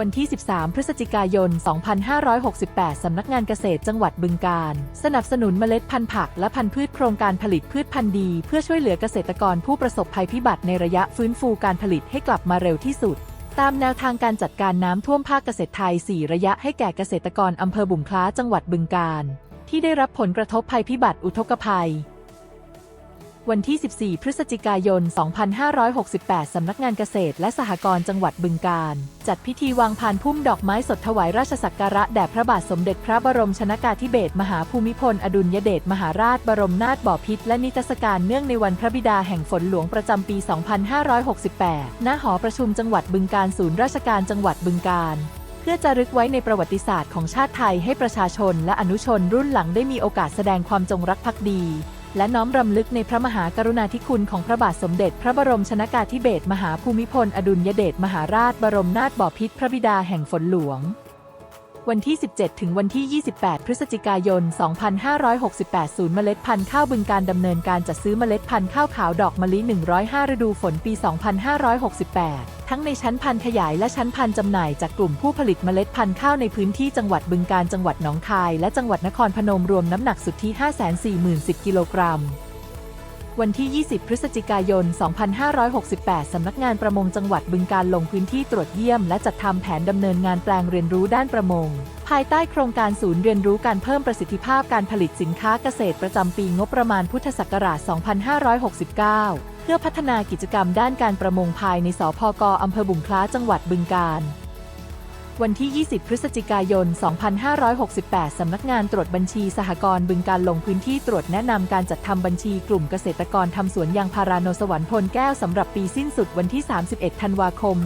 วันที่ 13 พฤศจิกายน 2568 สำนักงานเกษตรจังหวัดบึงกาฬสนับสนุนเมล็ดพันธุ์ผักและพันธุ์พืชโครงการผลิตพืชพันธุ์ดี เพื่อช่วยเหลือเกษตรกรผู้ประสบภัยพิบัติในระยะฟื้นฟูการผลิตให้กลับมาเร็วที่สุด ตามแนวทางการจัดการน้ำท่วมภาคเกษตรไทย 4 ระยะให้แก่เกษตรกรอำเภอบุ่งคล้าจังหวัดบึงกาฬที่ได้รับผลกระทบภัยพิบัติอุทกภัย วันที่ 14 พฤศจิกายน 2568 สำนักงานเกษตรและสหกรณ์จังหวัดบึงกาฬจัดพิธีวางพานพุ่มดอกไม้สดถวายราชสักการะแด่พระบาทสมเด็จพระบรมชนากาธิเบศรมหาภูมิพล อดุลยเดชมหาราชบรมนาถบพิตรและนิทรรศการเนื่องในวันพระบิดาแห่งฝนหลวงประจำปี 2568 ณ หอประชุมจังหวัดบึงกาฬศูนย์ราชการจังหวัดบึงกาฬเพื่อจะรึกไว้ในประวัติศาสตร์ของชาติไทยให้ประชาชนและอนุชนรุ่นหลังได้มีโอกาสแสดงความจงรักภักดี และน้อมรำลึกในพระมหากรุณาธิคุณของพระบาทสมเด็จ พระบรมชนากาธิเบศรมหาภูมิพล อดุลยเดชมหาราชบรมนาถบพิตรพระบิดาแห่งฝนหลวง วันที่ 17 ถึงวันที่ 28 พฤศจิกายน 2568 ศูนย์เมล็ดพันธุ์ข้าวบึงการดำเนินการจัดซื้อเมล็ดพันธุ์ข้าวขาวดอกมะลิ 105 ฤดูฝนปี 2568 ทั้งในชั้นพันธุ์ขยายและชั้นพันธุ์จำหน่ายจากกลุ่มผู้ผลิตเมล็ดพันธุ์ข้าวในพื้นที่จังหวัดบึงการจังหวัดหนองคาย และจังหวัดนครพนมรวมน้ำหนักสุทธิ 540,010 กิโลกรัม วันที่ 20 พฤศจิกายน 2568 สำนักงานประมงจังหวัดบึงการลงพื้นที่ตรวจเยี่ยม และจัดทำแผนดำเนินงานแปลงเรียนรู้ด้านประมง ภายใต้โครงการศูนย์เรียนรู้การเพิ่มประสิทธิภาพการผลิตสินค้าเกษตรประจำปีงบประมาณพุทธศักราช 2569 เพื่อพัฒนากิจกรรมด้านการประมงภายในสพกอำเภอบุงคล้าจังหวัดบึงกาฬ วันที่ 20 พฤศจิกายน 2568 สำนักงานตรวจบัญชีสหกรณ์บึงการลงพื้นที่ตรวจแนะนำการจัดทำบัญชีกลุ่มเกษตรกรทำสวนยางพาราโนสวรรค์พลแก้วสำหรับปีสิ้นสุดวันที่ 31 ธันวาคม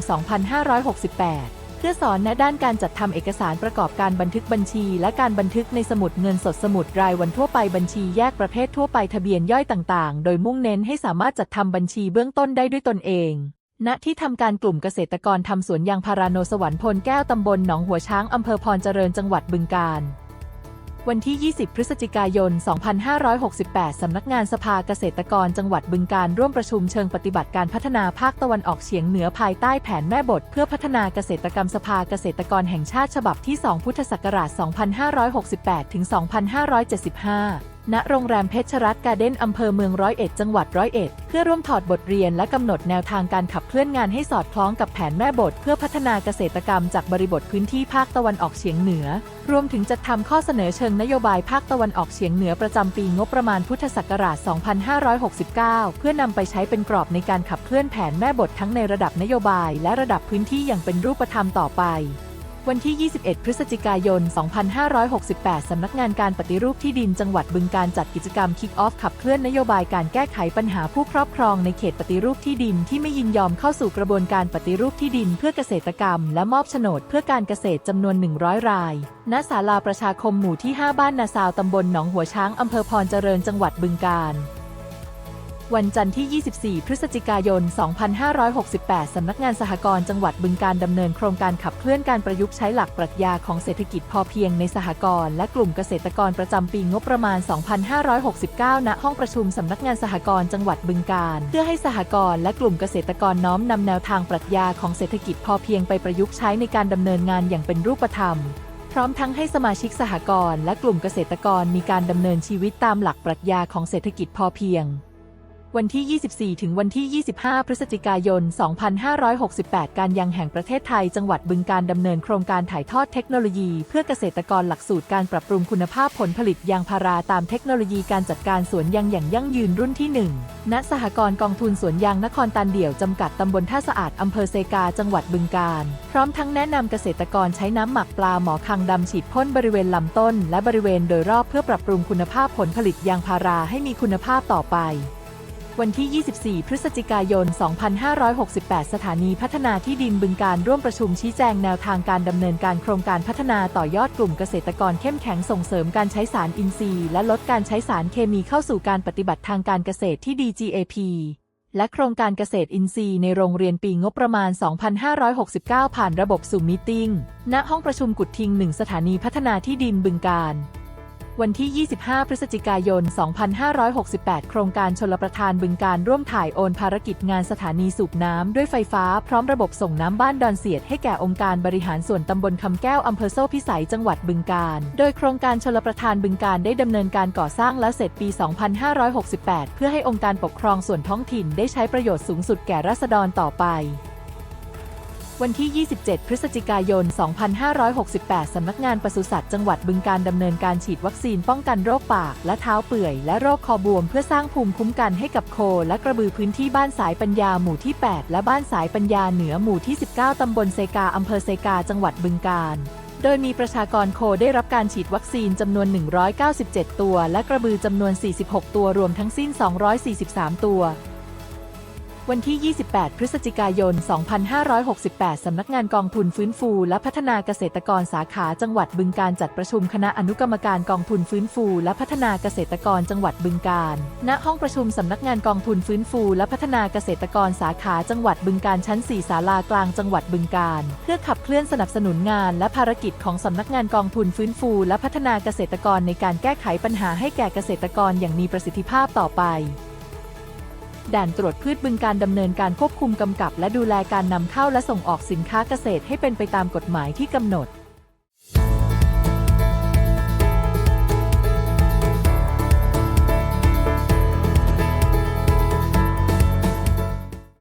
2568เพื่อสอนแนะด้านการจัดทำเอกสารประกอบการบันทึกบัญชี และการบันทึกในสมุดเงินสดสมุดรายวันทั่วไปบัญชีแยกประเภททั่วไปทะเบียนย่อยต่าง ๆ โดยมุ่งเน้นให้สามารถจัดทำบัญชีเบื้องต้นได้ด้วยตนเอง ณที่ทำการกลุ่มเกษตรกรทำสวนยางพาราโนสวรรค์พลแก้วตำบลหนองหัวช้างอำเภอพรเจริญจังหวัดบึงกาฬวันที่ 20 พฤศจิกายน 2568 สำนักงานสภาเกษตรกรจังหวัดบึงการร่วมประชุมเชิงปฏิบัติการพัฒนาภาคตะวันออกเฉียงเหนือภายใต้แผนแม่บท เพื่อพัฒนาเกษตรกรรมสภาเกษตรกรแห่งชาติฉบับที่ 2 พุทธศักราช 2568 ถึง 2575 ณโรงแรมเพชรรัตน์การ์เด้นอำเภอเมืองร้อยเอ็ดจังหวัดร้อยเอ็ดเพื่อร่วมถอดบทเรียนและกำหนดแนวทางการขับเคลื่อนงานให้สอดคล้องกับแผนแม่บท เพื่อพัฒนาเกษตรกรรมจากบริบทพื้นที่ภาคตะวันออกเฉียงเหนือ รวมถึงจัดทำข้อเสนอเชิงนโยบายภาคตะวันออกเฉียงเหนือประจำปีงบประมาณพุทธศักราช 2569 เพื่อนำไปใช้เป็นกรอบในการขับเคลื่อนแผนแม่บททั้งในระดับนโยบาย และระดับพื้นที่อย่างเป็นรูปธรรมต่อไป วันที่ 21 พฤศจิกายน 2568 สำนักงานการปฏิรูปที่ดินจังหวัดบึงการจัดกิจกรรม Kick Off ขับเคลื่อนนโยบายการแก้ไขปัญหาผู้ครอบครองในเขตปฏิรูปที่ดินที่ไม่ยินยอมเข้าสู่กระบวนการปฏิรูปที่ดินเพื่อเกษตรกรรม และมอบโฉนดเพื่อการเกษตรจำนวน 100 ราย ณ ศาลาประชาคมหมู่ที่ 5 บ้านนาซาวตำบลหนองหัวช้างอำเภอพรเจริญจังหวัดบึงการ วันจันทร์ที่ 24 พฤศจิกายน 2568 สำนักงานสหกรณ์จังหวัดบึงการดำเนินโครงการขับเคลื่อนการประยุกต์ใช้หลักปรัชญาของเศรษฐกิจพอเพียงในสหกรณ์และกลุ่มเกษตรกรประจำปีงบประมาณ 2569 ณ ห้องประชุมสำนักงานสหกรณ์จังหวัดบึงการ เพื่อให้สหกรณ์และกลุ่มเกษตรกรน้อมนำแนวทางปรัชญาของเศรษฐกิจพอเพียงไปประยุกต์ใช้ในการดำเนินงานอย่างเป็นรูปธรรมพร้อมทั้งให้สมาชิกสหกรณ์และกลุ่มเกษตรกรมีการดำเนินชีวิตตามหลักปรัชญาของเศรษฐกิจพอเพียง วันที่ 24 ถึงวันที่ 25 พฤศจิกายน 2568 การยังแห่งประเทศไทย จังหวัดบึงการดำเนินโครงการถ่ายทอดเทคโนโลยี เพื่อเกษตรกรหลักสูตรการปรับปรุงคุณภาพผลผลิตยางพาราตามเทคโนโลยีการจัดการสวนยางอย่างยั่งยืนรุ่นที่ 1 ณ สหกรณ์กองทุนสวนยางนครตันเดี่ยว จำกัดตำบลท่าสะอาดอำเภอเซกา จังหวัดบึงการ พร้อมทั้งแนะนำเกษตรกรใช้น้ำหมักปลาหมอคังดำฉีดพ่นบริเวณลำต้น และบริเวณโดยรอบเพื่อปรับปรุงคุณภาพผลผลิตยางพาราให้มีคุณภาพต่อไป วันที่ 24 พฤศจิกายน 2568 สถานีพัฒนาที่ดินบึงการร่วมประชุมชี้แจงแนวทางการดำเนินการโครงการพัฒนาต่อยอดกลุ่มเกษตรกรเข้มแข็งส่งเสริมการใช้สารอินทรีย์ และลดการใช้สารเคมีเข้าสู่การปฏิบัติทางการเกษตรที่ DGAP และโครงการเกษตรอินทรีย์ในโรงเรียนปีงบประมาณ 2569 ผ่านระบบสู่มิติ้งณห้องประชุมกุดทิง1สถานีพัฒนาที่ดินบึงการ วันที่ 25 พฤศจิกายน 2568 โครงการชลประทานบึงการร่วมถ่ายโอนภารกิจงานสถานีสูบน้ำด้วยไฟฟ้าพร้อมระบบส่งน้ำบ้านดอนเสียดให้แก่องค์การบริหารส่วนตำบลคำแก้วอำเภอโซ่พิสัยจังหวัดบึงการ โดยโครงการชลประทานบึงการได้ดำเนินการก่อสร้างแล้วเสร็จปี 2568 เพื่อให้องค์การปกครองส่วนท้องถิ่นได้ใช้ประโยชน์สูงสุดแก่ราษฎรต่อไป วันที่ 27 พฤศจิกายน 2568 สำนักงานปศุสัตว์จังหวัดบึงการดำเนินการฉีดวัคซีนป้องกันโรคปาก และเท้าเปื่อย และโรคคอบวม เพื่อสร้างภูมิคุ้มกันให้กับโค และกระบือพื้นที่บ้านสายปัญญาหมู่ที่ 8 และบ้านสายปัญญาเหนือหมู่ที่ 19 ตำบลเซกาอำเภอเซกา จังหวัดบึงการโดยมีประชากรโคได้รับการฉีดวัคซีนจำนวน 197 ตัว และกระบือจำนวน 46 ตัวรวมทั้งสิ้น 243 ตัว วันที่ 28 พฤศจิกายน 2568 สำนักงานกองทุนฟื้นฟู และพัฒนาเกษตรกรสาขาจังหวัดบึงการจัดประชุมคณะอนุกรรมการกองทุนฟื้นฟู และพัฒนาเกษตรกรจังหวัดบึงการ ณ ห้องประชุมสำนักงานกองทุนฟื้นฟู และพัฒนาเกษตรกรสาขาจังหวัดบึงการชั้น 4 ศาลากลางจังหวัดบึงการ เพื่อขับเคลื่อนสนับสนุนงาน และภารกิจของสำนักงานกองทุนฟื้นฟู และพัฒนาเกษตรกรในการแก้ไขปัญหาให้แก่เกษตรกรอย่างมีประสิทธิภาพต่อไป ด่านตรวจพืชบึงการดำเนินการควบคุมกำกับ และดูแลการนำเข้าและส่งออกสินค้าเกษตรให้เป็นไปตามกฎหมายที่กำหนด